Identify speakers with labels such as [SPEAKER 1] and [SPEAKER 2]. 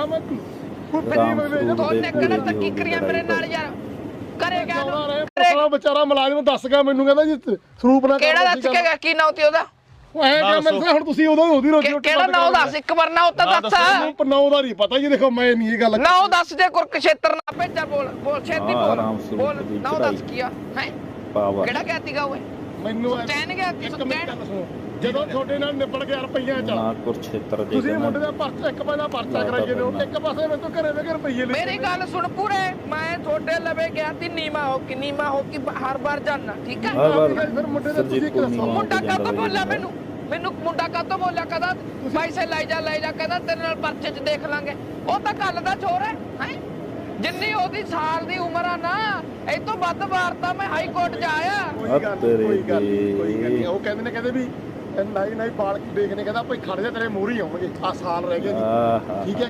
[SPEAKER 1] ਕਿਹਾ ਮੈਂ ਕੁੱਤੀ
[SPEAKER 2] ਰਾਮ
[SPEAKER 1] ਮੈਂ ਵੇਚ
[SPEAKER 2] ਸਰੂਪ
[SPEAKER 3] ਤੁਹਾਨੇ
[SPEAKER 2] ਦੇ
[SPEAKER 3] ਧੱਕੀ
[SPEAKER 2] ਦੀ
[SPEAKER 3] ਕਰੀਆ ਮੇਰੇ ਨਾਲ ਯਾਰ। ਕਰੇ ਗਿਆ
[SPEAKER 1] ਪਸਲਾ ਵਿਚਾਰਾ ਮੁਲਾਜ਼ਮ ਦੱਸ ਗਿਆ ਮੈਨੂੰ ਕਹਿੰਦਾ ਜੀ ਸਰੂਪ ਨਾ
[SPEAKER 3] ਕਿਹੜਾ ਦੱਸ ਕੇ ਗਿਆ? ਕੀ ਨਾਂ ਤੇ ਉਹਦਾ?
[SPEAKER 1] ਉਹ ਐ ਕਿ ਮੈਂ ਹੁਣ ਤੁਸੀਂ ਉਦੋਂ ਹੀ ਉਹਦੀ ਰੋਟੀ
[SPEAKER 3] ਕਿ- ਕਿਹੜਾ ਨਾਂ ਦੱਸ? ਇੱਕ ਵਾਰ ਨਾਂ ਤਾਂ ਦੱਸ।
[SPEAKER 1] ਪਰ ਨਾ ਉਹਦਾ ਨਹੀਂ ਪਤਾ ਜੀ ਦੇਖੋ ਮੈਂ ਨਹੀਂ ਇਹ ਗੱਲ
[SPEAKER 3] ਨਾਂ ਦੱਸ ਦੇ ਕੁਰਕਸ਼ੇਤਰ ਨਾ ਭੇਜਾ ਬੋਲ ਬੋਲ ਛੇਤੀ ਬੋਲ। ਬੋਲ
[SPEAKER 2] ਦੀ
[SPEAKER 3] ਨਾਂ ਦੱਸ
[SPEAKER 2] ਚੜ੍ਹਾਈ।
[SPEAKER 3] ਕੀ ਆ? ਹੈ?
[SPEAKER 2] ਪਾਵਰ।
[SPEAKER 3] ਕਿਹੜਾ ਗਿਆ ਤੀਗਾ ਓਏ
[SPEAKER 1] ਮੈਨੂੰ
[SPEAKER 3] ਚੈਨ ਗਿਆ
[SPEAKER 1] ਗੱਲ ਸੁਣੋ। ਜਦੋਂ ਤੁਹਾਡੇ ਨਾਲ ਨਿਬੜ ਗਿਆ ਰੁਪਈਆ ਚ
[SPEAKER 2] ਨਾ ਕੁਰਛੇਤਰ ਦੇ
[SPEAKER 1] ਤੁਸੀਂ ਮੁੰਡੇ ਦਾ ਪਰਚਾ ਇੱਕ ਪਾਸੇ ਦਾ ਪਰਚਾ ਕਰਾਈਏ ਨੇ ਇੱਕ ਪਾਸੇ ਮੈਂ ਤੋਂ ਘਰੇ ਵੇ ਕੇ ਰੁਪਈਏ ਲੈ
[SPEAKER 3] ਮੇਰੀ ਗੱਲ ਸੁਣ ਪੂਰੇ ਮੈਂ ਤੁਹਾਡੇ ਲਵੇ ਗਿਆ ਤੀ ਨੀਮਾ ਹੋ ਕੇ ਨੀਮਾ ਹੋ ਕੇ ਹਰ ਵਾਰ ਜਾਣਾ ਠੀਕ ਹੈ
[SPEAKER 1] ਫਿਰ ਮੁੰਡੇ ਦਾ ਤੁਸੀਂ।
[SPEAKER 2] ਪੂਰਨੀਮਾ
[SPEAKER 3] ਮੁੰਡਾ
[SPEAKER 2] ਹੋ ਕੇ ਜਾਂਦਾ
[SPEAKER 3] ਕਾਹਤੋਂ
[SPEAKER 2] ਬਾਈ
[SPEAKER 3] ਬੋਲਿਆ। ਮੈਨੂੰ ਮੈਨੂੰ ਮੁੰਡਾ ਕਾਹਤੋਂ ਬੋਲਿਆ ਕਦਾ ਪੈਸੇ ਲੈ ਜਾ ਲੈ ਜਾ ਕਦਾ ਤੇਰੇ ਨਾਲ ਪਰਚੇ 'ਚ ਦੇਖ ਲਾਂਗੇ ਉਹ ਤਾਂ ਗੱਲ ਦਾ ਚੋਰ ਹੈ ਹੈ ਜਿੰਨੀ ਉਹਦੀ ਸਾਲ ਦੀ ਉਮਰ ਆ ਨਾ ਇਹ ਤੋਂ ਵੱਧ ਵਾਰ ਤਾਂ ਮੈਂ ਹਾਈ ਕੋਰਟ 'ਚ ਆਇਆ
[SPEAKER 1] ਕੋਈ ਗੱਲ ਨੀ,
[SPEAKER 2] ਤੇਰੇ
[SPEAKER 1] ਕੋਈ ਗੱਲ ਨੀ, ਕੋਈ ਗੱਲ ਨੀ।
[SPEAKER 2] ਦੀ।
[SPEAKER 1] ਉਹ ਕਹਿੰਦੇ ਨੇ ਕਹਿੰਦੇ ਵੀ ਨਾਈ ਨਾਈ ਬਾਲ ਦੇਖਨੇ ਕਹਿੰਦਾ ਭਾਈ ਖੜ ਜਾ ਤੇਰੇ ਮੂਹਰੇ ਆਉਣਗੇ ਆ ਸਾਲ ਰਹਿ ਗਏ ਜੀ। ਠੀਕ ਹੈ?